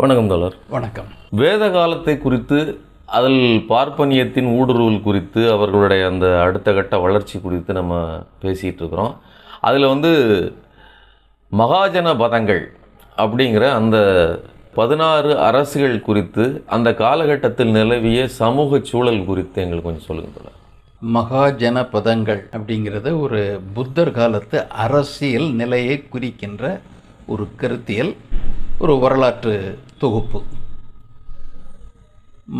வணக்கம் தோழர். வணக்கம். வேத காலத்தை குறித்து அதில் பார்ப்பனியத்தின் ஊடுருவல் குறித்து அவர்களுடைய அந்த அடுத்த கட்ட வளர்ச்சி குறித்து நம்ம பேசிகிட்டு இருக்கிறோம். அதில் வந்து மகாஜன பதங்கள் அப்படிங்கிற அந்த பதினாறு அரசுகள் குறித்து அந்த காலகட்டத்தில் நிலவிய சமூக சூழல் குறித்து எங்களுக்கு கொஞ்சம் சொல்லுங்க தோழர். மகாஜன பதங்கள் அப்படிங்கிறது ஒரு புத்தர் காலத்து அரசியல் நிலையை குறிக்கின்ற ஒரு கருத்தியல். ஒரு வரலாற்று தொகுப்பு.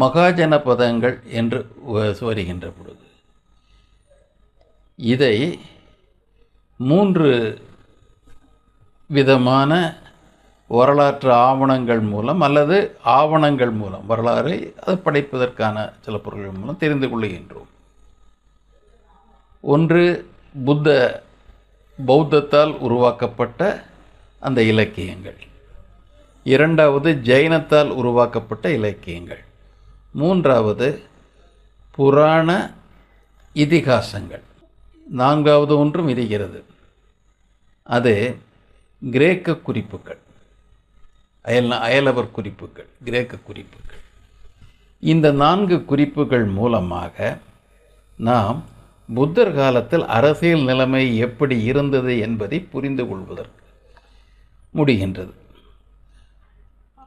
மகாஜன பதங்கள் என்று வ- வருகின்ற பொழுது இதை மூன்று விதமான வரலாற்று ஆவணங்கள் மூலம் அல்லது ஆவணங்கள் மூலம் வரலாறை அதை படைப்பதற்கான சில பொருள்கள் மூலம் தெரிந்து கொள்கின்றோம். ஒன்று புத்த பௌத்தத்தால் உருவாக்கப்பட்ட அந்த இலக்கியங்கள். இரண்டாவது ஜைனத்தால் உருவாக்கப்பட்ட இலக்கியங்கள். மூன்றாவது புராண இதிகாசங்கள். நான்காவது ஒன்றும் இருக்கிறது. அது கிரேக்க குறிப்புகள். அயல் அயலவர் குறிப்புகள் கிரேக்க குறிப்புகள். இந்த நான்கு குறிப்புகள் மூலமாக நாம் புத்தர் காலத்தில் அரசியல் நிலைமை எப்படி இருந்தது என்பதை புரிந்து கொள்வதற்கு முடிகின்றது.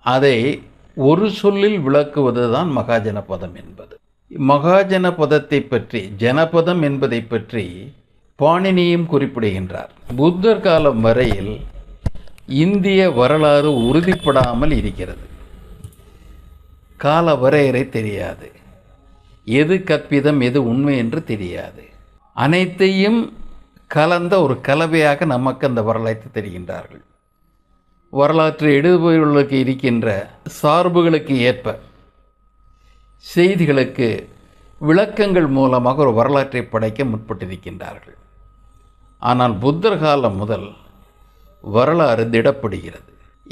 அதை ஒரு சொல்லில் விளக்குவது தான் மகாஜனபதம் என்பது. மகாஜனபதத்தை பற்றி ஜனபதம் என்பதை பற்றி பாணினியும் குறிப்பிடுகின்றார். புத்தர் காலம் வரையில் இந்திய வரலாறு உறுதிப்படாமல் இருக்கிறது. கால வரையறை தெரியாது. எது கற்பிதம் எது உண்மை என்று தெரியாது. அனைத்தையும் கலந்த ஒரு கலவையாக நமக்கு அந்த வரலாற்றை தெரிகின்றார்கள். வரலாற்று எழுதுபவர்களுக்கு இருக்கின்ற சார்புகளுக்கு ஏற்ப செய்திகளுக்கு விளக்கங்கள் மூலமாக ஒரு வரலாற்றை படைக்க முற்பட்டிருக்கின்றார்கள். ஆனால் புத்தர் காலம் முதல் வரலாறு திடப்படுகிறது.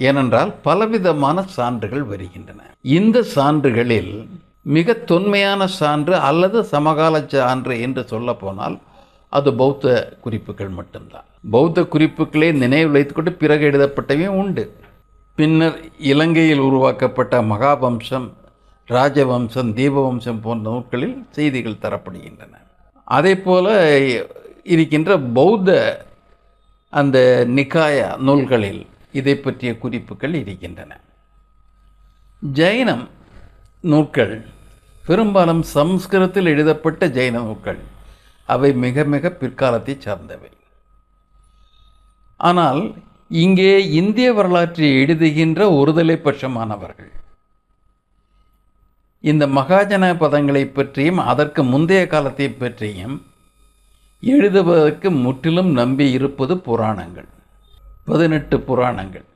ஏனென்றால் பலவிதமான சான்றுகள் வருகின்றன. இந்த சான்றுகளில் மிக தொன்மையான சான்று அல்லது சமகால சான்று என்று சொல்லப்போனால் அது பௌத்த குறிப்புகள் மட்டும்தான். பௌத்த குறிப்புகளே நினைவில் வைத்துக்கொண்டு பிறகு எழுதப்பட்டவையும் உண்டு. பின்னர் இலங்கையில் உருவாக்கப்பட்ட மகாவம்சம் ராஜவம்சம் தீபவம்சம் போன்ற நூல்களில் செய்திகள் தரப்படுகின்றன. அதே போல் இருக்கின்ற பௌத்த அந்த நிகாய நூல்களில் இதை பற்றிய குறிப்புகள் இருக்கின்றன. ஜைனம் நூல்கள் பெரும்பாலும் சம்ஸ்கிருதத்தில் எழுதப்பட்ட ஜைன நூல்கள் அவை மிக மிக பிற்காலத்தை சார்ந்தவை. ஆனால் இங்கே இந்திய வரலாற்றை எழுதுகின்ற ஒருதலை பட்சமானவர்கள். இந்த மகாஜன பதங்களை பற்றியும் அதற்கு முந்தைய காலத்தை பற்றியும் எழுதுவதற்கு முற்றிலும் நம்பி இருப்பது புராணங்கள். பதினெட்டு புராணங்கள்.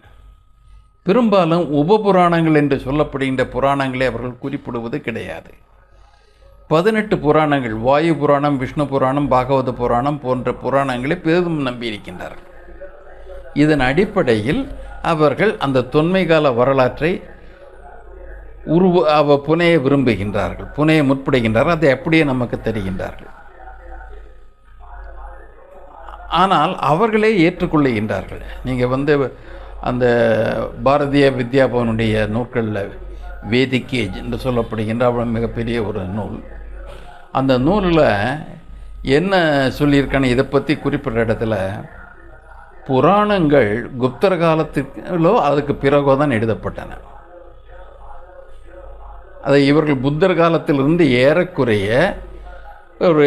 பெரும்பாலும் உபபுராணங்கள் என்று சொல்லப்படுகின்ற புராணங்களை அவர்கள் குறிப்பிடுவது கிடையாது. பதினெட்டு புராணங்கள் வாயு புராணம் விஷ்ணு புராணம் பாகவத புராணம் போன்ற புராணங்களை பெரிதும் நம்பியிருக்கின்றார்கள். இதன் அடிப்படையில் அவர்கள் அந்த தொன்மை கால வரலாற்றை உருவ அவ புனைய விரும்புகின்றார்கள். புனைய முற்படுகின்றார்கள். அதை அப்படியே நமக்கு தெரிகின்றார்கள். ஆனால் அவர்களே ஏற்றுக்கொள்ளுகின்றார்கள். நீங்கள் வந்து அந்த பாரதிய வித்யாபவனுடைய நூல்களில் வேதிக்கேஜ் என்று சொல்லப்படுகின்ற அவ்வளோ மிகப்பெரிய ஒரு நூல். அந்த நூலில் என்ன சொல்லியிருக்கான்னு இதை பற்றி குறிப்பிட்ட இடத்துல புராணங்கள் குப்தர் காலத்திலோ அதுக்கு பிறகோ தான் எழுதப்பட்டன. அதை இவர்கள் புத்தர் காலத்திலிருந்து ஏறக்குறைய ஒரு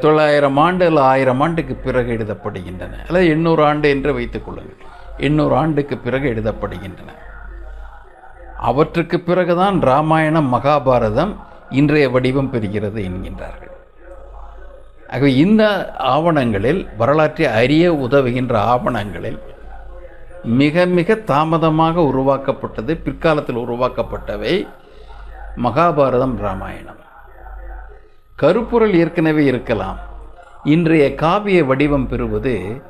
தொள்ளாயிரம் ஆண்டு அல்ல ஆயிரம் ஆண்டுக்கு பிறகு எழுதப்படுகின்றன. அல்லது எண்ணூறு ஆண்டு என்று வைத்துக் கொள்ளுங்கள். எண்ணூறு ஆண்டுக்கு பிறகு எழுதப்படுகின்றன. அவற்றுக்கு பிறகுதான் ராமாயணம் மகாபாரதம் இன்றைய வடிவம் பெறுகிறது என்கின்றார்கள். ஆகவே இந்த ஆவணங்களில் வரலாற்றை அறிய உதவுகின்ற ஆவணங்களில் மிக மிக தாமதமாக உருவாக்கப்பட்டது பிற்காலத்தில் உருவாக்கப்பட்டவை மகாபாரதம் ராமாயணம். கருப்பொருள் ஏற்கனவே இருக்கலாம். இன்றைய காவிய வடிவம் பெறுவது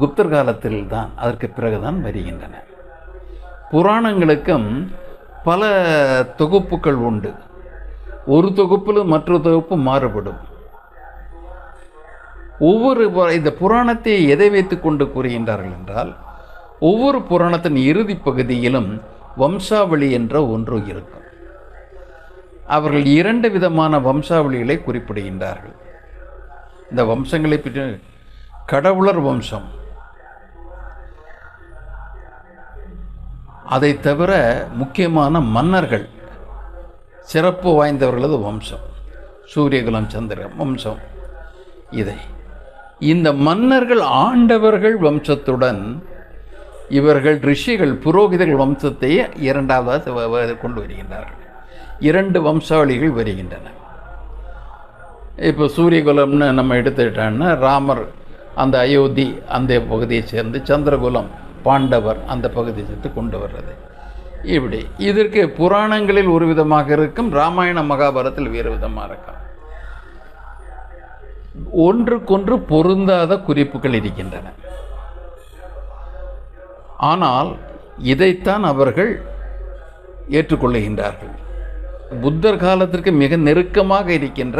குப்தர் காலத்தில் தான் அதற்கு பிறகுதான் வருகின்றன. புராணங்களுக்கும் பல தொகுப்புகள் உண்டு. ஒரு தொகுப்பில் மற்றொரு தொகுப்பு மாறுபடும். ஒவ்வொரு இந்த புராணத்தை எதை வைத்துக் கொண்டு கூறுகின்றார்கள் என்றால் ஒவ்வொரு புராணத்தின் இறுதி பகுதியிலும் வம்சாவளி என்ற ஒன்று இருக்கும். அவர்கள் இரண்டு விதமான வம்சாவளிகளை குறிப்பிடுகின்றார்கள். இந்த வம்சங்களை பற்றி கடவுளர் வம்சம். அதை தவிர முக்கியமான மன்னர்கள் சிறப்பு வாய்ந்தவர்களது வம்சம். சூரியகுலம் சந்திர வம்சம் இதை. இந்த மன்னர்கள் ஆண்டவர்கள் வம்சத்துடன் இவர்கள் ரிஷிகள் புரோகிதர்கள் வம்சத்தை இரண்டாவதாக கொண்டு வருகின்றார்கள். இரண்டு வம்சாவளிகள் வருகின்றன. இப்போ சூரியகுலம்னு நம்ம எடுத்துக்கிட்டோம்னா ராமர் அந்த அயோத்தி அந்த பகுதியை சேர்ந்து சந்திரகுலம் பாண்டவர் அந்த பகுதியை சேர்த்து கொண்டு வர்றது. இப்படி இதற்கு புராணங்களில் ஒரு விதமாக இருக்கும் ராமாயண மகாபாரத்தில் வேறு விதமாக இருக்கும். ஒன்றுக்கொன்று பொருந்தாத குறிப்புகள் இருக்கின்றன. ஆனால் இதைத்தான் அவர்கள் ஏற்றுக்கொள்ளுகின்றார்கள். புத்தர் காலத்திற்கு மிக நெருக்கமாக இருக்கின்ற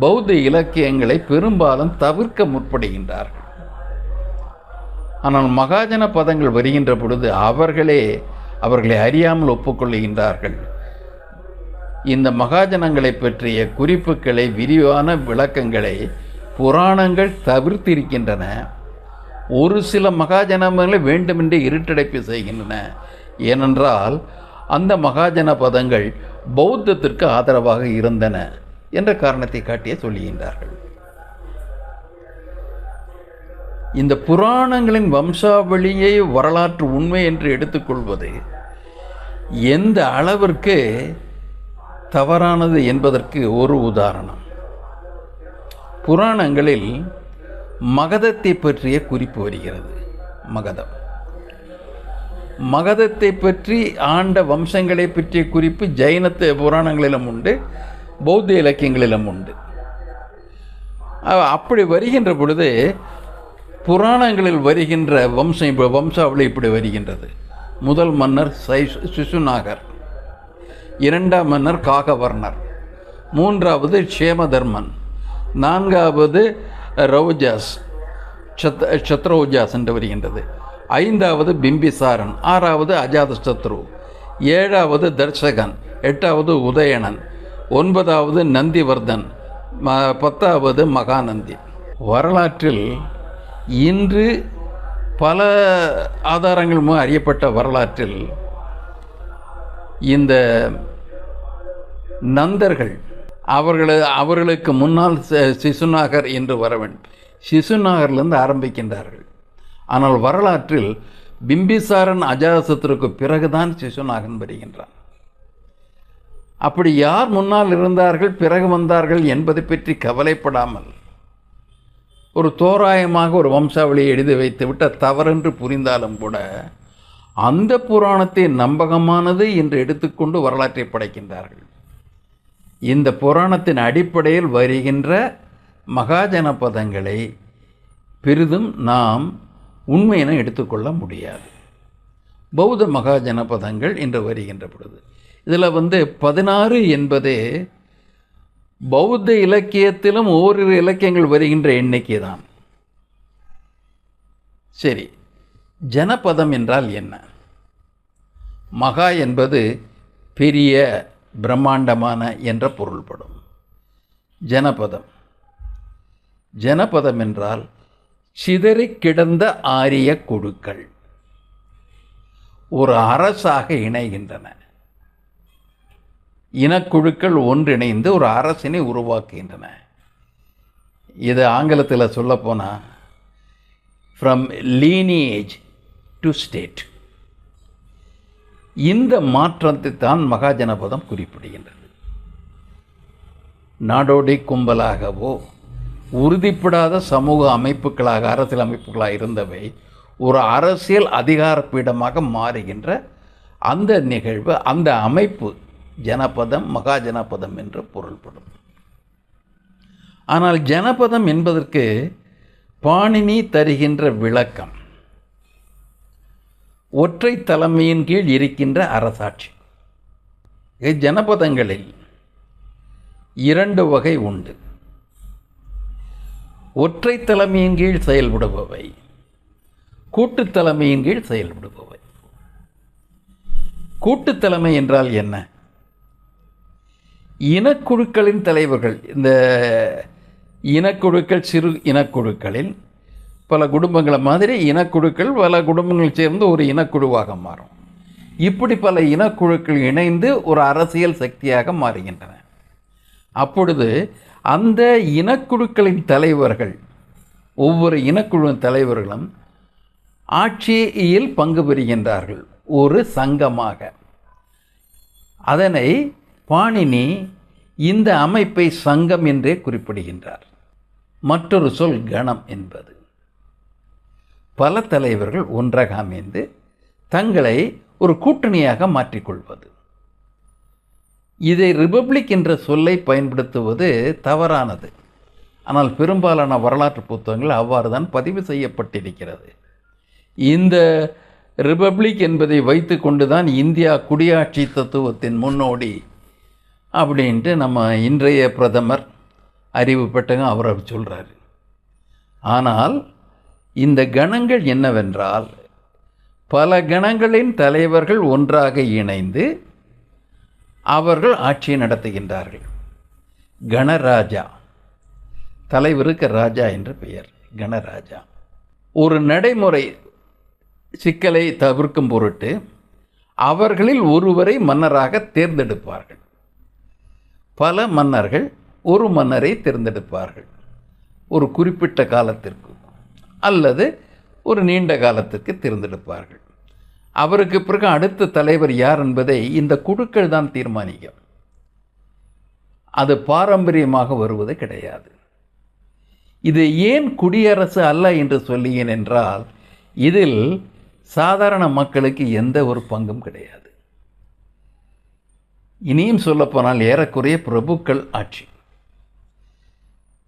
பௌத்த இலக்கியங்களை பெரும்பாலும் தவிர்க்க முற்படுகின்றார்கள். ஆனால் மகாஜன பதங்கள் வருகின்ற பொழுது அவர்களே அவர்களை அறியாமல் ஒப்புக்கொள்ளுகின்றார்கள். இந்த மகாஜனங்களை பற்றிய குறிப்புகளை விரிவான விளக்கங்களை புராணங்கள் தவிர்த்திருக்கின்றன. ஒரு சில மகாஜனங்களை வேண்டுமென்றே இருட்டடைப்பு செய்கின்றன. ஏனென்றால் அந்த மகாஜன பதங்கள் பௌத்தத்திற்கு ஆதரவாக இருந்தன என்ற காரணத்தை காட்டியே சொல்லுகின்றார்கள். இந்த புராணங்களின் வம்சாவளியை வரலாற்று உண்மை என்று எடுத்துக்கொள்வது எந்த அளவிற்கு தவறானது என்பதற்கு ஒரு உதாரணம். புராணங்களில் மகதத்தை பற்றிய குறிப்பு வருகிறது. மகதம். மகதத்தை பற்றி ஆண்ட வம்சங்களை பற்றிய குறிப்பு ஜைனத்த புராணங்களிலும் உண்டு பௌத்த இலக்கியங்களிலும் உண்டு. அப்படி வருகின்ற பொழுது புராணங்களில் வருகின்ற வம்சம் இப்போ வம்சாவளி இப்படி வருகின்றது. முதல் மன்னர் சை சிசுநாகர் இரண்டாம் மன்னர் காகவர்ணர். மூன்றாவது க்ஷேமதர்மன். நான்காவது ரவுஜாஸ் சத் சத்ரோஜாஸ் என்று வருகின்றது. ஐந்தாவது பிம்பிசாரன் ஆறாவது அஜாதசத்ரு ஏழாவது தர்சகன் எட்டாவது உதயணன் ஒன்பதாவது நந்திவர்தன் ம பத்தாவது மகாநந்தி. வரலாற்றில் இன்று பல ஆதாரங்கள் அறியப்பட்ட வரலாற்றில் இந்த நந்தர்கள். அவர்கள் அவர்களுக்கு முன்னால் ச- சிசுநாகர் என்று வரவன் சிசுநாகர்லேருந்து ஆரம்பிக்கின்றார்கள். ஆனால் வரலாற்றில் பிம்பிசாரன் அஜாசத்திற்கு பிறகுதான் சிசுநாகன் வருகின்றான். அப்படி யார் முன்னால் இருந்தார்கள் பிறகு வந்தார்கள் என்பதை பற்றி கவலைப்படாமல் ஒரு தோராயமாக ஒரு வம்சாவளியை எழுதி வைத்துவிட்ட தவறென்று புரிந்தாலும் கூட அந்த புராணத்தை நம்பகமானது என்று எடுத்துக்கொண்டு வரலாற்றை படைக்கின்றார்கள். இந்த புராணத்தின் அடிப்படையில் வருகின்ற மகாஜன பதங்களை பெரிதும் நாம் உண்மையென எடுத்துக்கொள்ள முடியாது. பௌத்த மகாஜன பதங்கள் இன்று வருகின்ற பொழுது இதில் வந்து பதினாறு என்பது பௌத்த இலக்கியத்திலும் ஓரிரு இலக்கியங்கள் வருகின்ற எண்ணிக்கை தான். சரி ஜனபதம் என்றால் என்ன? மகா என்பது பெரிய பிரம்மாண்டமான என்ற பொருள்படும். ஜனபதம். ஜனபதம் என்றால் சிதறிக் கிடந்த ஆரிய குழுக்கள் ஒரு அரசாக இணைகின்றன. இனக்குழுக்கள் ஒன்றிணைந்து ஒரு அரசினை உருவாக்குகின்றன. இது ஆங்கிலத்தில் சொல்லப்போனால் ஃப்ரம் லீனியேஜ் டு ஸ்டேட் இந்த மாற்றத்தை தான் மகாஜனபதம் குறிப்பிடுகின்றது. நாடோடி கும்பலாகவோ உறுதிப்படாத சமூக அமைப்புகளாக அரசியல் அமைப்புகளாக இருந்தவை ஒரு அரசியல் அதிகார பீடமாக மாறுகின்ற அந்த நிகழ்வு அந்த அமைப்பு ஜனபதம் மகாஜனபதம் என்று பொருள்படும். ஆனால் ஜனபதம் என்பதற்கு பாணினி தருகின்ற விளக்கம் ஒற்றை தலைமையின் கீழ் இருக்கின்ற அரசாட்சி. ஜனபதங்களில் இரண்டு வகை உண்டு. ஒற்றை தலைமையின் கீழ் செயல்படுபவை கூட்டுத் தலைமையின் கீழ் செயல்படுபவை. கூட்டுத்தலைமை என்றால் என்ன? இனக்குழுக்களின் தலைவர்கள் இந்த இனக்குழுக்கள் சிறு இனக்குழுக்களில் பல குடும்பங்களை மாதிரி இனக்குழுக்கள் பல குடும்பங்கள் சேர்ந்து ஒரு இனக்குழுவாக மாறும். இப்படி பல இனக்குழுக்கள் இணைந்து ஒரு அரசியல் சக்தியாக மாறுகின்றன. அப்பொழுது அந்த இனக்குழுக்களின் தலைவர்கள் ஒவ்வொரு இனக்குழுவின் தலைவர்களும் ஆட்சியில் பங்கு பெறுகின்றார்கள் ஒரு சங்கமாக. அதனை பாணினி இந்த அமைப்பை சங்கம் என்றே குறிப்பிடுகின்றார். மற்றொரு சொல் கணம் என்பது. பல தலைவர்கள் ஒன்றாக அமைந்து தங்களை ஒரு கூட்டணியாக மாற்றிக்கொள்வது. இதை ரிபப்ளிக் என்ற சொல்லை பயன்படுத்துவது தவறானது. ஆனால் பெரும்பாலான வரலாற்று புத்தகங்கள் அவ்வாறு தான் பதிவு செய்யப்பட்டிருக்கிறது. இந்த ரிபப்ளிக் என்பதை வைத்து கொண்டு தான் இந்தியா குடியாட்சி தத்துவத்தின் முன்னோடி அப்படின்ட்டு நம்ம இன்றைய பிரதமர் அறிவு பெட்டகம் அவர் சொல்கிறாரு ஆனால் இந்த கணங்கள் என்னவென்றால் பல கணங்களின் தலைவர்கள் ஒன்றாக இணைந்து அவர்கள் ஆட்சியை நடத்துகின்றார்கள். கணராஜா. தலைவருக்கு ராஜா என்று பெயர். கணராஜா. ஒரு நடைமுறை சிக்கலை தவிர்க்கும் பொருட்டு அவர்களில் ஒருவரை மன்னராக தேர்ந்தெடுப்பார்கள். பல மன்னர்கள் ஒரு மன்னரை தேர்ந்தெடுப்பார்கள். ஒரு குறிப்பிட்ட காலத்திற்கு. அல்லது ஒரு நீண்ட காலத்திற்கு தேர்ந்தெடுப்பார்கள் அவருக்கு பிறகு அடுத்த தலைவர் யார் என்பதை இந்த குழுக்கள் தான் தீர்மானிக்கும். அது பாரம்பரியமாக வருவது கிடையாது. இது ஏன் குடியரசு அல்ல என்று சொல்லியேன் என்றால் இதில் சாதாரண மக்களுக்கு எந்த ஒரு பங்கும் கிடையாது. இனியும் சொல்லப்போனால் ஏறக்குறைய பிரபுக்கள் ஆட்சி.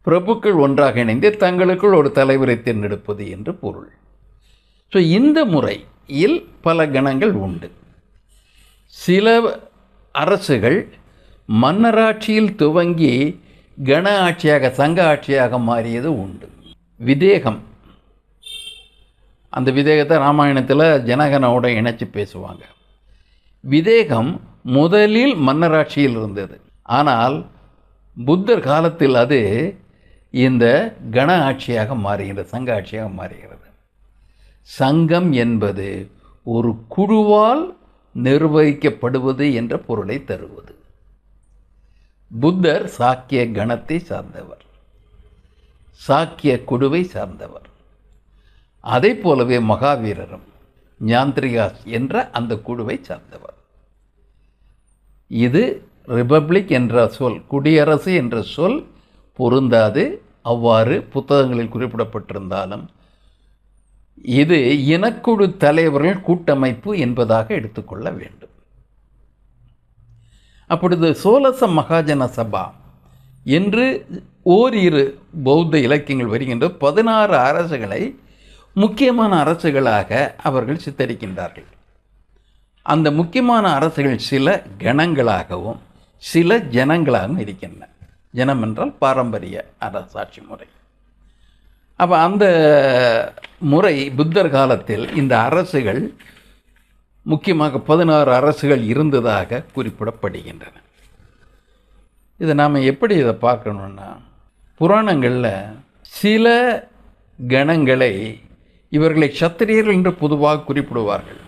பிரபுக்கள் ஒன்றாக இணைந்து தங்களுக்குள் ஒரு தலைவரை தேர்ந்தெடுப்பது என்று பொருள். ஸோ இந்த முறையில் பல கணங்கள் உண்டு. சில அரசுகள் மன்னராட்சியில் துவங்கி கண ஆட்சியாக சங்க ஆட்சியாக மாறியது உண்டு. விதேகம். அந்த விதேகத்தை ராமாயணத்தில் ஜனகனோட இணைச்சி பேசுவாங்க. விதேகம் முதலில் மன்னராட்சியில் இருந்தது. ஆனால் புத்தர் காலத்தில் அது இந்த கண ஆட்சியாக மாறுகிறது சங்க ஆட்சியாக மாறுகிறது. சங்கம் என்பது ஒரு குழுவால் நிர்வகிக்கப்படுவது என்ற பொருளை தருவது. புத்தர் சாக்கிய கணத்தை சார்ந்தவர். சாக்கிய குழுவை சார்ந்தவர். அதை போலவே மகாவீரரும் ஞாந்திரிகாஸ் என்ற அந்த குழுவை சார்ந்தவர். இது ரிபப்ளிக் என்ற சொல் குடியரசு என்ற சொல் பொருந்தாது. அவ்வாறு புத்தகங்களில் குறிப்பிடப்பட்டிருந்தாலும் இது இனக்குழு தலைவர்கள் கூட்டமைப்பு என்பதாக எடுத்துக்கொள்ள வேண்டும். அப்பொழுது சோலச மகாஜன சபா என்று ஓரிரு பௌத்த இலக்கியங்கள் வருகின்ற பதினாறு அரசுகளை முக்கியமான அரசுகளாக அவர்கள் சித்தரிக்கின்றார்கள். அந்த முக்கியமான அரசுகள் சில கணங்களாகவும் சில ஜனங்களாகவும் இருக்கின்றன. ஜனம் என்றால் பாரம்பரிய அரசாட்சி முறை. அப்போ அந்த முறை புத்தர் காலத்தில் இந்த அரசுகள் முக்கியமாக பதினாறு அரசுகள் இருந்ததாக குறிப்பிடப்படுகின்றன. இதை நாம் எப்படி இதை பார்க்கணுன்னா புராணங்களில் சில கணங்களை இவர்களை சத்திரியர்கள் என்று பொதுவாக குறிப்பிடுவார்கள்.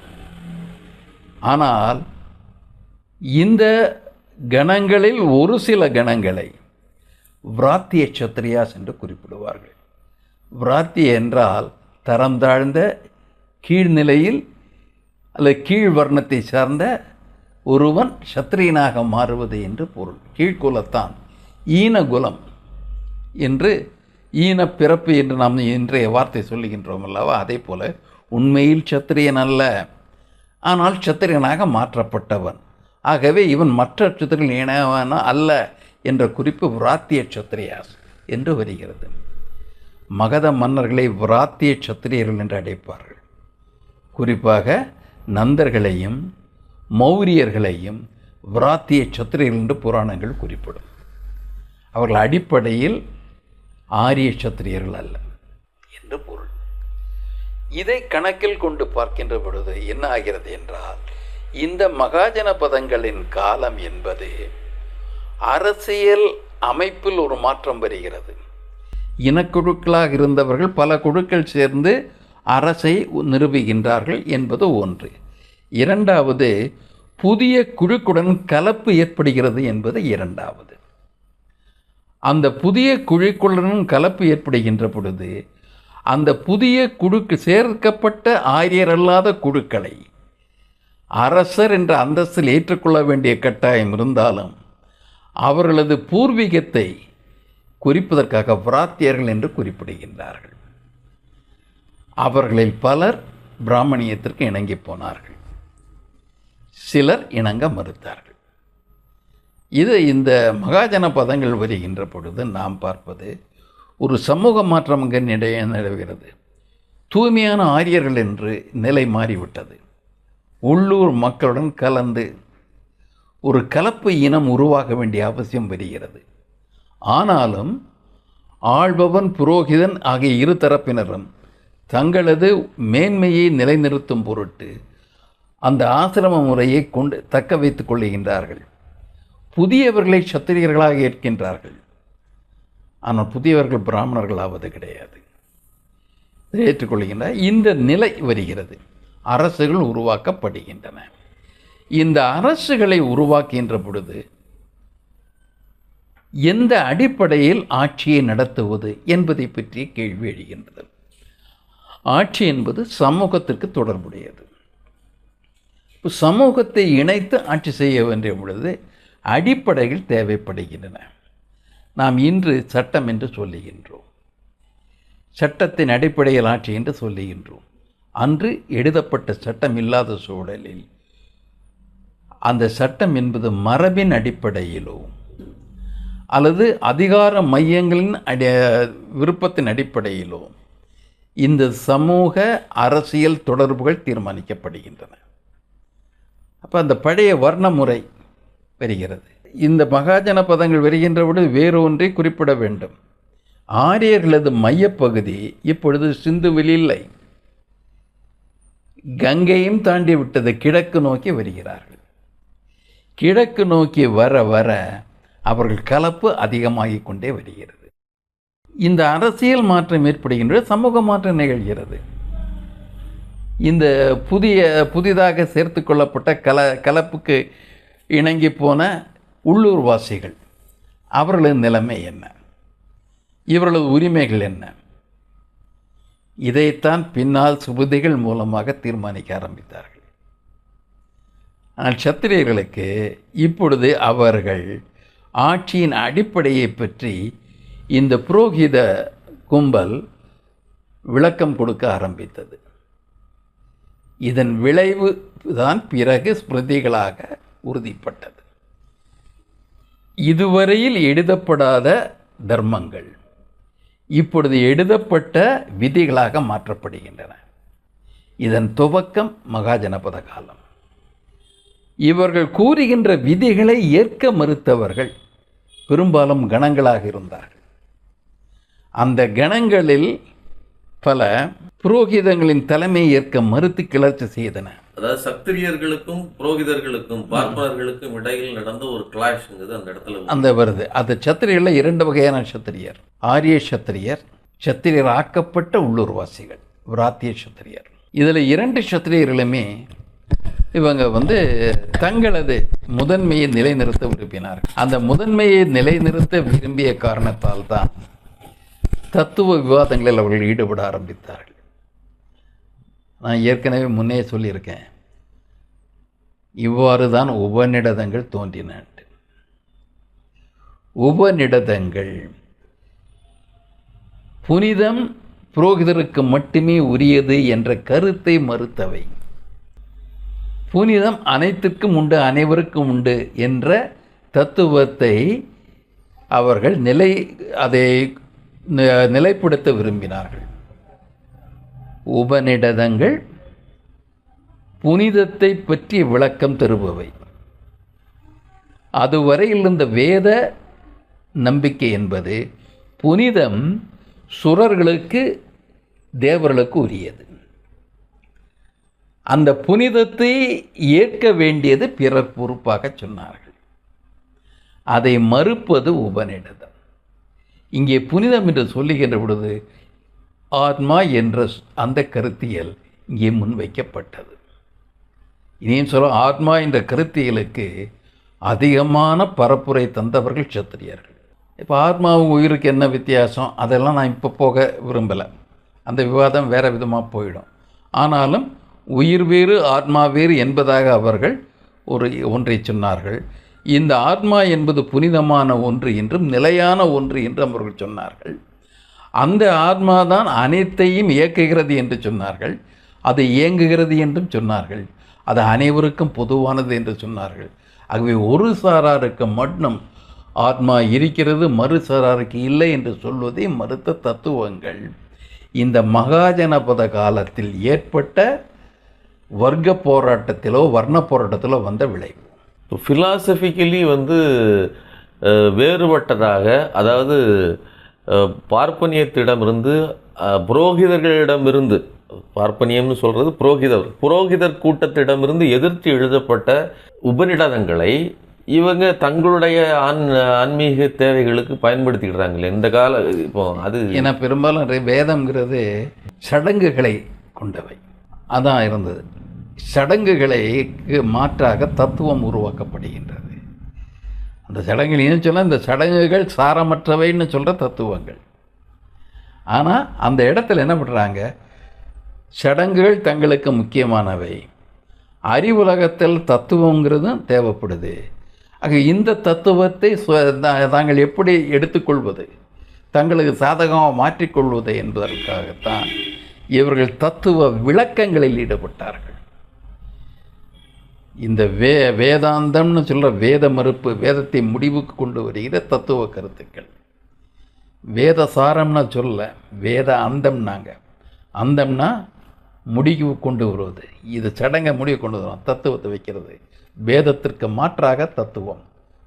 ஆனால் இந்த கணங்களில் ஒரு சில கணங்களை விராத்திய சத்திரியாஸ் என்று குறிப்பிடுவார்கள். விராத்திய என்றால் தரம் தாழ்ந்த கீழ்நிலையில் அல்லது கீழ் வர்ணத்தை சார்ந்த ஒருவன் சத்திரியனாக மாறுவது என்று பொருள். கீழ்குலத்தான் ஈனகுலம் என்று ஈன பிறப்பு என்று நாம் இன்றைய வார்த்தை சொல்லுகின்றோம் அல்லவா? அதே போல உண்மையில் சத்திரியன் அல்ல. ஆனால் சத்திரியனாக மாற்றப்பட்டவன். ஆகவே இவன் மற்ற சத்திரியன் இனவன அல்ல. என்ற குறிப்பு விராத்திய சத்திரியார் என்று வருகிறது. மகத மன்னர்களை விராத்திய சத்திரியர்கள் என்று அழைப்பார்கள். குறிப்பாக நந்தர்களையும் மௌரியர்களையும் விராத்திய சத்திரியர்கள் என்று புராணங்கள் குறிப்பிடும். அவர்கள் அடிப்படையில் ஆரிய சத்திரியர்கள் அல்ல என்று பொருள். இதை கணக்கில் கொண்டு பார்க்கின்ற பொழுது என்ன ஆகிறது என்றால் இந்த மகாஜன பதங்களின் காலம் என்பது அரசியல் அமைப்பில் ஒரு மாற்றம் வருகிறது. இனக்குழுக்களாக இருந்தவர்கள் பல குழுக்கள் சேர்ந்து அரசை நிறுவுகின்றார்கள் என்பது ஒன்று. இரண்டாவது புதிய குழுக்குடன் கலப்பு ஏற்படுகிறது என்பது இரண்டாவது. அந்த புதிய குழுக்குடன் கலப்பு ஏற்படுகின்ற பொழுது அந்த புதிய குழுக்கு சேர்க்கப்பட்ட ஆரியர் அல்லாத குழுக்களை அரசர் என்ற அந்தஸ்தில் ஏற்றுக்கொள்ள வேண்டிய கட்டாயம் இருந்தாலும் அவர்களது பூர்வீகத்தை குறிப்பதற்காக பிராத்தியர்கள் என்று குறிப்பிடுகின்றார்கள். அவர்களில் பலர் பிராமணியத்திற்கு இணங்கி போனார்கள். சிலர் இணங்க மறுத்தார்கள். இது இந்த மகாஜன பதங்கள் வருகின்ற பொழுது நாம் பார்ப்பது ஒரு சமூக மாற்றம் அங்கே நிடைய நிலவுகிறது. தூய்மையான ஆரியர்கள் என்று நிலை மாறிவிட்டது. உள்ளூர் மக்களுடன் கலந்து ஒரு கலப்பு இனம் உருவாக வேண்டிய அவசியம் வருகிறது. ஆனாலும் ஆள்பவன் புரோகிதன் ஆகிய இரு தரப்பினரும் தங்களது மேன்மையை நிலைநிறுத்தும் பொருட்டு அந்த ஆசிரம முறையை கொண்டு தக்க வைத்துக் கொள்ளுகின்றார்கள் புதியவர்களை சத்திரியர்களாக ஏற்கின்றார்கள். ஆனால் புதியவர்கள் பிராமணர்களாவது கிடையாது. இதை ஏற்றுக்கொள்கின்ற இந்த நிலை வருகிறது. அரசுகள் உருவாக்கப்படுகின்றன. இந்த அரசுகளை உருவாக்குகின்ற பொழுது எந்த அடிப்படையில் ஆட்சியை நடத்துவது என்பதை பற்றிய கேள்வி எழுகின்றது. ஆட்சி என்பது சமூகத்திற்கு தொடர்புடையது. இப்போ சமூகத்தை இணைத்து ஆட்சி செய்ய வேண்டிய பொழுது அடிப்படைகள் தேவைப்படுகின்றன. நாம் இன்று சட்டம் என்று சொல்லுகின்றோம். சட்டத்தின் அடிப்படையில் ஆட்சி என்று சொல்லுகின்றோம். அன்று எழுதப்பட்ட சட்டம் இல்லாத சூழலில் அந்த சட்டம் என்பது மரபின் அடிப்படையிலோ அல்லது அதிகார மையங்களின் அடி விருப்பத்தின் அடிப்படையிலோ இந்த சமூக அரசியல் தொடர்புகள் தீர்மானிக்கப்படுகின்றன. அப்போ அந்த பழைய வர்ண முறை வருகிறது. இந்த மகாஜன பதங்கள் வருகின்றவுடன் வேறொன்றை குறிப்பிட வேண்டும். ஆரியர்களது மையப்பகுதி இப்பொழுது சிந்துவில் இல்லை. கங்கையும் தாண்டி விட்டது கிழக்கு நோக்கி வருகிறார்கள். கிழக்கு நோக்கி வர வர அவர்கள் கலப்பு அதிகமாகிக் கொண்டே வருகிறது. இந்த அரசியல் மாற்றம் ஏற்படுகின்ற சமூக மாற்றம் நிகழ்கிறது. இந்த புதிய புதிதாக சேர்த்து கொள்ளப்பட்ட கல கலப்புக்கு இணங்கி போன உள்ளூர்வாசிகள் அவர்களது நிலைமை என்ன? இவர்களது உரிமைகள் என்ன? இதைத்தான் பின்னால் சுபதிகள் மூலமாக தீர்மானிக்க ஆரம்பித்தார்கள். ஆனால் சத்திரியர்களுக்கு இப்பொழுது அவர்கள் ஆட்சியின் அடிப்படையை பற்றி இந்த புரோகித கும்பல் விளக்கம் கொடுக்க ஆரம்பித்தது. இதன் விளைவு தான் பிறகு ஸ்மிருதிகளாக உறுதிப்பட்டது. இதுவரையில் எழுதப்படாத தர்மங்கள் இப்பொழுது எழுதப்பட்ட விதிகளாக மாற்றப்படுகின்றன. இதன் துவக்கம் மகாஜனபத காலம். இவர்கள் கூறுகின்ற விதிகளை ஏற்க மறுத்தவர்கள் பெரும்பாலும் கணங்களாக இருந்தார்கள். அந்த கணங்களில் பல புரோகிதங்களின் தலைமையை ஏற்க மறுத்து கிளர்ச்சி செய்தன. அதாவது சத்திரியர்களுக்கும் புரோகிதர்களுக்கும் பார்ப்பனர்களுக்கும் இடையில் நடந்த ஒரு கிளாஷ்ங்கிறது அந்த இடத்துல. அந்த வருது. அந்த சத்திரியரில் இரண்டு வகையான சத்திரியர். ஆரிய சத்திரியர் சத்திரியர் ஆக்கப்பட்ட உள்ளூர்வாசிகள் விராத்திய சத்திரியர். இதில் இரண்டு சத்திரியர்களுமே இவங்க வந்து தங்களது முதன்மையை நிலைநிறுத்த விரும்பினார். அந்த முதன்மையை நிலைநிறுத்த விரும்பிய காரணத்தால் தான் தத்துவ விவாதங்களில் அவர்கள் ஈடுபட ஆரம்பித்தார்கள். நான் ஏற்கனவே முன்னே சொல்லியிருக்கேன். இவ்வாறு தான் உபநிடதங்கள் தோன்றின உபநிடதங்கள் புனிதம் புரோகிதருக்கு மட்டுமே உரியது என்ற கருத்தை மறுத்தவை. புனிதம் அனைத்திற்கும் உண்டு அனைவருக்கும் உண்டு என்ற தத்துவத்தை அவர்கள் நிலை அதை நிலைப்படுத்த விரும்பினார்கள். உபநிடதங்கள் புனிதத்தை பற்றி விளக்கம் தருபவை. அதுவரையில் இருந்த வேத நம்பிக்கை என்பது புனிதம் சுரர்களுக்கு தேவர்களுக்கு உரியது. அந்த புனிதத்தை ஏற்க வேண்டியது பிறர் பொறுப்பாக சொன்னார்கள். அதை மறுப்பது உபநிடதம். இங்கே புனிதம் என்று சொல்லுகின்ற பொழுது ஆத்மா என்ற அந்த கருத்தியல் இங்கே முன்வைக்கப்பட்டது. இனியும் சொல்ல ஆத்மா என்ற கருத்தியலுக்கு அதிகமான பரப்புரை தந்தவர்கள் சத்திரியர்கள் இப்போ ஆத்மாவும் உயிருக்கு என்ன வித்தியாசம்? அதெல்லாம் நான் இப்போ போக விரும்பலை. அந்த விவாதம் வேறு விதமாக போயிடும். ஆனாலும் உயிர் வேறு ஆத்மா வேறு என்பதாக அவர்கள் ஒரு ஒன்றை சொன்னார்கள். இந்த ஆத்மா என்பது புனிதமான ஒன்று என்றும் நிலையான ஒன்று என்றும் அவர்கள் சொன்னார்கள். அந்த ஆத்மா தான் அனைத்தையும் இயக்குகிறது என்று சொன்னார்கள். அது இயங்குகிறது என்றும் சொன்னார்கள். அது அனைவருக்கும் பொதுவானது என்று சொன்னார்கள். ஆகவே ஒரு சாராருக்கு மட்டும் ஆத்மா இருக்கிறது மறு சாராருக்கு இல்லை என்று சொல்வதை மறுத்த தத்துவங்கள். இந்த மகாஜனபத காலத்தில் ஏற்பட்ட வர்க்க போராட்டத்திலோ வர்ண போராட்டத்திலோ வந்த விளைவு. ஃபிலாசபிக்கலி வந்து வேறுபட்டதாக அதாவது பார்ப்பனியத்திடமிருந்து புரோகிதர்களிடமிருந்து பார்ப்பனியம்னு சொல்கிறது புரோகிதர் புரோகிதர் கூட்டத்திடமிருந்து எதிர்த்து எழுதப்பட்ட உபநிடதங்களை இவங்க தங்களுடைய ஆன் ஆன்மீக தேவைகளுக்கு பயன்படுத்திக்கிறாங்களே இந்த கால இப்போ அது ஏன்னா பெரும்பாலும் வேதம்ங்கிறது சடங்குகளை கொண்டவை. அதான் இருந்தது. சடங்குகளுக்கு மாற்றாக தத்துவம் உருவாக்கப்படுகின்றது. அந்த சடங்குகள் ஏன் சொன்னால் இந்த சடங்குகள் சாரமற்றவைன்னு சொல்கிற தத்துவங்கள். ஆனால் அந்த இடத்துல என்ன பண்ணுறாங்க சடங்குகள் தங்களுக்கு முக்கியமானவை. அறிவுலகத்தில் தத்துவங்கிறதும் தேவைப்படுது. ஆக இந்த தத்துவத்தை சு- தாங்கள் எப்படி எடுத்துக்கொள்வது? தங்களுக்கு சாதகமாக மாற்றிக்கொள்வது என்பதற்காகத்தான் இவர்கள் தத்துவ விளக்கங்களில் ஈடுபட்டார்கள். இந்த வே வேதாந்தம்னு சொல்கிற வேத மறுப்பு வேதத்தை முடிவுக்கு கொண்டு வருகிற தத்துவ கருத்துக்கள். வேத சாரம்னா சொல்ல வேத அந்தம்னாங்க. அந்தம்னா முடிவு கொண்டு வருவது. இது சடங்கை முடிவு கொண்டு வரும். தத்துவத்தை வைக்கிறது. வேதத்திற்கு மாற்றாக தத்துவம்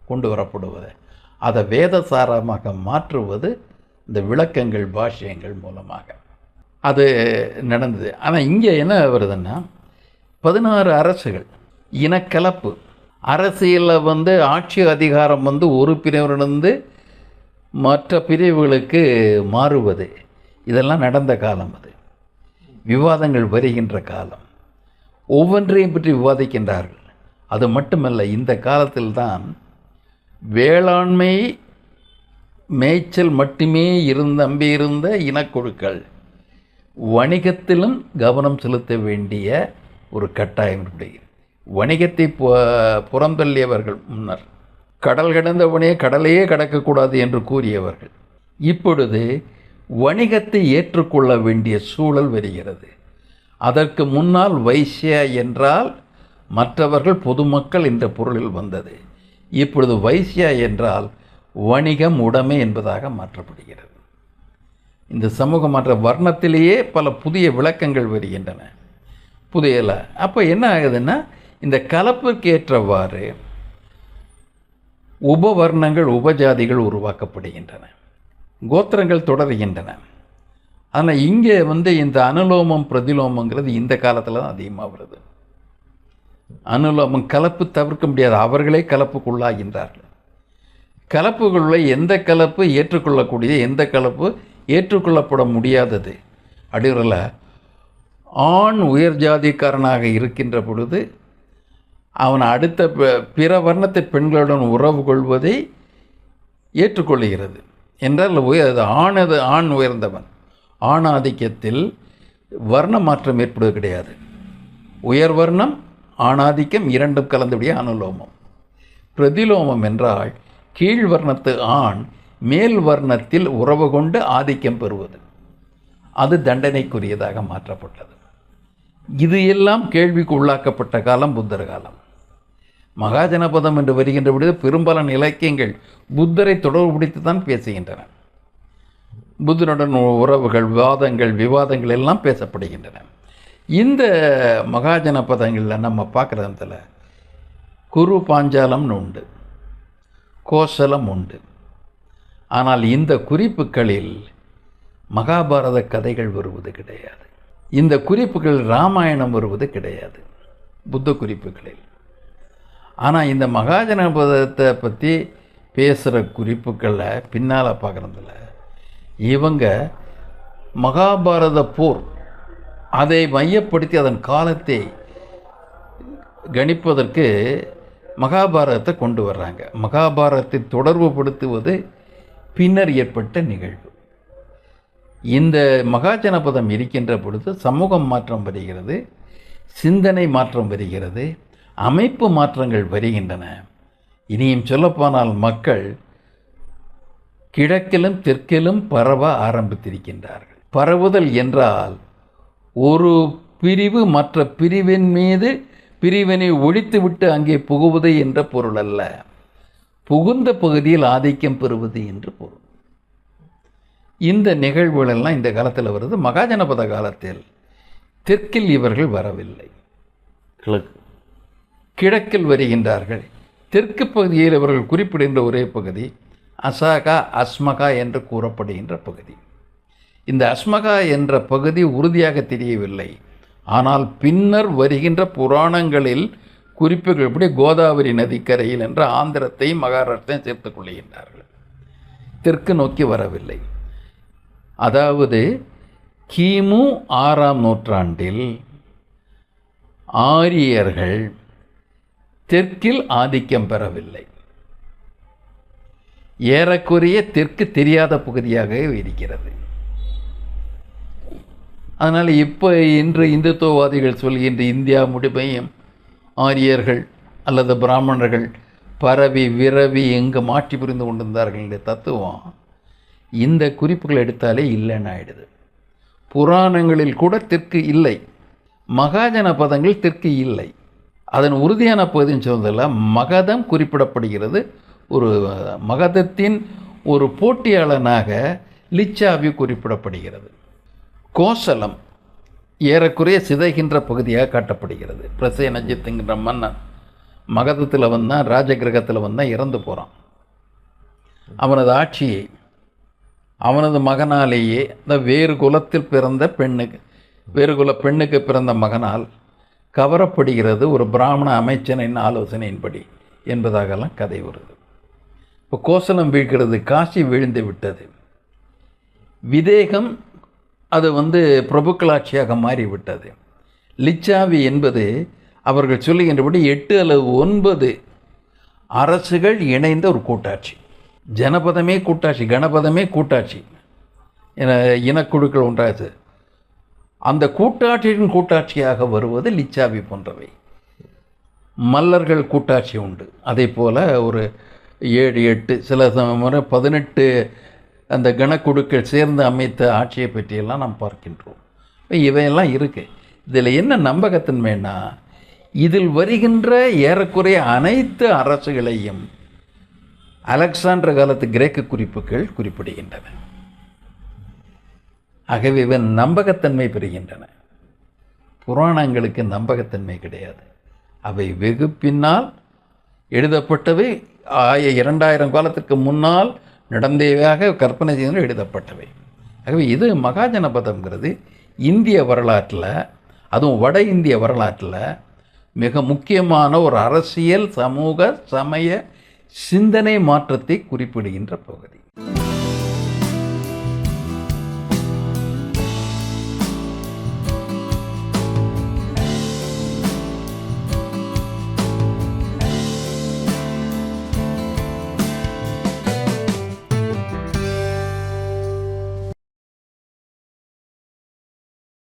கொண்டு வரப்படுவது. அதை வேத சாரமாக மாற்றுவது இந்த விளக்கங்கள் பாஷ்யங்கள் மூலமாக. அது நடந்தது. ஆனால் இங்கே என்ன வருதுன்னா பதினாறு அரசுகள் இனக்கலப்பு. அரசியலில் வந்து ஆட்சி அதிகாரம் வந்து ஒரு பிரிவிலிருந்து மற்ற பிரிவுகளுக்கு மாறுவது. இதெல்லாம் நடந்த காலம் அது. விவாதங்கள் வருகின்ற காலம். ஒவ்வொன்றையும் பற்றி விவாதிக்கின்றார்கள். அது மட்டுமல்ல இந்த காலத்தில்தான் வேளாண்மை மேய்ச்சல் மட்டுமே இருந்த நம்பியிருந்த இனக்குழுக்கள். வணிகத்திலும் கவனம் செலுத்த வேண்டிய ஒரு கட்டாயம் இருக்கிறது வணிகத்தை புறந்தள்ளியவர்கள் முன்னர் கடல் கடந்தவனே கடலையே கடக்கக்கூடாது என்று கூறியவர்கள். இப்பொழுது வணிகத்தை ஏற்றுக்கொள்ள வேண்டிய சூழல் வருகிறது. அதற்கு முன்னால் வைசிய என்றால் மற்றவர்கள் பொதுமக்கள் என்ற பொருளில் வந்தது. இப்பொழுது வைசியா என்றால் வணிகம் உடைமை என்பதாக மாற்றப்படுகிறது. இந்த சமூக மாற்ற வர்ணத்திலேயே பல புதிய விளக்கங்கள் வருகின்றன. புதியல. அப்போ என்ன ஆகுதுன்னா இந்த கலப்பிற்கு ஏற்றவாறு உபவர்ணங்கள் உபஜாதிகள் உருவாக்கப்படுகின்றன. கோத்திரங்கள் தொடர்கின்றன. ஆனால் இங்கே வந்து இந்த அனுலோமம் பிரதிலோமங்கிறது இந்த காலத்தில் தான் அதிகமாக வருது. அனுலோமம் கலப்பு தவிர்க்க முடியாது. அவர்களே கலப்புக்குள்ளாகின்றார்கள். கலப்புகளுள்ள எந்த கலப்பு ஏற்றுக்கொள்ளக்கூடிய எந்த கலப்பு ஏற்றுக்கொள்ளப்பட முடியாதது. அடிரல ஆண் உயர் ஜாதிக்காரனாக இருக்கின்ற பொழுது அவன் அடுத்த ப- பிற வர்ணத்தை பெண்களுடன் உறவு கொள்வதை ஏற்றுக்கொள்கிறது. என்றால் உயர் அது ஆணது ஆண் உயர்ந்தவன். ஆணாதிக்கத்தில் வர்ண மாற்றம் ஏற்படுவது கிடையாது. உயர் வர்ணம் ஆணாதிக்கம் இரண்டும் கலந்துடைய அனுலோமம். பிரதிலோமம் என்றால் கீழ் வர்ணத்து ஆண் மேல் வர்ணத்தில் உறவு கொண்டு ஆதிக்கம் பெறுவது. அது தண்டனைக்குரியதாக மாற்றப்பட்டது. இது எல்லாம் கேள்விக்கு உள்ளாக்கப்பட்ட காலம் புத்தர் காலம். மகாஜனபதம் என்று வருகின்ற பொழுது பெரும்பாலான இலக்கியங்கள் புத்தரை தொடர்புபடுத்தி தான் பேசுகின்றன. புத்தனுடன் உறவுகள் வாதங்கள் விவாதங்கள் எல்லாம் பேசப்படுகின்றன. இந்த மகாஜனபதங்களில் நம்ம பார்க்குறதுல குரு பாஞ்சாலம்னு உண்டு கோசலம் உண்டு. ஆனால் இந்த குறிப்புகளில் மகாபாரத கதைகள் வருவது கிடையாது. இந்த குறிப்புகள் ராமாயணம் வருவது கிடையாது. புத்த குறிப்புகளில். ஆனால் இந்த மகாஜனபதத்தை பற்றி பேசுகிற குறிப்புக்களை பின்னால் பார்க்குறதில்ல இவங்க மகாபாரத போர் அதை மையப்படுத்தி அதன் காலத்தை கணிப்பதற்கு மகாபாரதத்தை கொண்டு வர்றாங்க. மகாபாரதத்தை தொடர்புபடுத்துவது பின்னர் ஏற்பட்ட நிகழ்வு. இந்த மகாஜனபதம் இருக்கின்ற பொழுது சமூகம் மாற்றம் வருகிறது சிந்தனை மாற்றம் வருகிறது அமைப்பு மாற்றங்கள் வருகின்றன. இனியும் சொல்லப்போனால் மக்கள் கிழக்கிலும் தெற்கிலும் பரவ ஆரம்பித்திருக்கின்றார்கள். பரவுதல் என்றால் ஒரு பிரிவு மற்ற பிரிவின் மீது பிரிவினை ஒழித்துவிட்டு அங்கே புகுவது என்ற பொருள் அல்ல. புகுந்த பகுதியில் ஆதிக்கம் பெறுவது என்று பொருள். இந்த நிகழ்வுகளெல்லாம் இந்த காலத்தில் வருது. மகாஜனபத காலத்தில் தெற்கில் இவர்கள் வரவில்லை. கிழக்கு. கிழக்கில் வருகின்றார்கள். தெற்கு பகுதியில் இவர்கள் குறிப்பிடுகின்ற ஒரே பகுதி அசாகா அஸ்மகா என்று கூறப்படுகின்ற பகுதி. இந்த அஸ்மகா என்ற பகுதி உறுதியாக தெரியவில்லை. ஆனால் பின்னர் வருகின்ற புராணங்களில் குறிப்புகள் இப்படி கோதாவரி நதிக்கரையில் என்ற ஆந்திரத்தையும் மகாராஷ்டிரையும் சேர்த்துக் கொள்கின்றார்கள். தெற்கு நோக்கி வரவில்லை. அதாவது கிமு ஆறாம் நூற்றாண்டில் ஆரியர்கள் தெற்கில் ஆதிக்கம் பெறவில்லை. ஏறக்குறைய தெற்கு தெரியாத பகுதியாகவே இருக்கிறது. அதனால் இப்போ இன்று இந்துத்துவவாதிகள் சொல்கின்ற இந்தியா முடிவையும் ஆரியர்கள் அல்லது பிராமணர்கள் பரவி விரவி எங்கு மாற்றி புரிந்து கொண்டிருந்தார்கள் என்ற தத்துவம் இந்த குறிப்புகள் எடுத்தாலே இல்லைன்னு ஆயிடுது. புராணங்களில் கூட தெற்கு இல்லை. மகாஜன பதங்கள் தெற்கு இல்லை. அதன் உறுதியான பகுதின்னு சொன்னதில் மகதம் குறிப்பிடப்படுகிறது. ஒரு மகதத்தின் ஒரு போட்டியாளனாக லிச்சாவி குறிப்பிடப்படுகிறது. கோசலம் ஏறக்குறைய சிதைகின்ற பகுதியாக காட்டப்படுகிறது. பிரசேனஜித்துங்கிற மன்னன் மகதத்தில் வந்தான் ராஜகிரகத்தில் வந்தான் இறந்து போகிறான் அவனது ஆட்சியை அவனது மகனாலேயே இந்த வேறு குலத்தில் பிறந்த பெண்ணுக்கு வேறு குல பெண்ணுக்கு பிறந்த மகனால் கவரப்படுகிறது ஒரு பிராமண அமைச்சனின் ஆலோசனையின்படி என்பதாகலாம் கதை வருது. இப்போ கோசலம் வீழ்கிறது காசி வீழ்ந்து விட்டது. விதேகம் அது வந்து பிரபுக்களாட்சியாக மாறிவிட்டது. லிச்சாவி என்பது அவர்கள் சொல்லுகின்றபடி எட்டு அல்லது ஒன்பது அரசுகள் இணைந்த ஒரு கூட்டாட்சி. ஜனபதமே கூட்டாட்சி கணபதமே கூட்டாட்சி. என இனக்குழுக்கள் ஒன்றாச்சு அந்த கூட்டாட்சியின் கூட்டாட்சியாக வருவது லிச்சாவி போன்றவை. மல்லர்கள் கூட்டாட்சி உண்டு. அதே போல் ஒரு ஏழு எட்டு சில முறை பதினெட்டு அந்த கணக்குழுக்கள் சேர்ந்து அமைத்த ஆட்சியை பற்றியெல்லாம் நாம் பார்க்கின்றோம். இவையெல்லாம் இருக்குது இதில் என்ன நம்பகத்தன்மைன்னா இதில் வருகின்ற ஏறக்குறைய அனைத்து அரசுகளையும் அலெக்சாண்டர் காலத்து கிரேக்க குறிப்புகள் குறிப்பிடுகின்றன. ஆகவே இவன் நம்பகத்தன்மை பெறுகின்றன. புராணங்களுக்கு நம்பகத்தன்மை கிடையாது. அவை வெகு பின்னால் எழுதப்பட்டவை. ஆய இரண்டாயிரம் காலத்துக்கு முன்னால் நடந்தவையாக கற்பனை செய்து எழுதப்பட்டவை. ஆகவே இது மகாஜனபதம்ங்கிறது. இந்திய வரலாற்றில் அதுவும் வட இந்திய வரலாற்றில் மிக முக்கியமான ஒரு அரசியல் சமூக சமய சிந்தனை மாற்றத்தை குறிப்பிடுகின்ற பகுதி.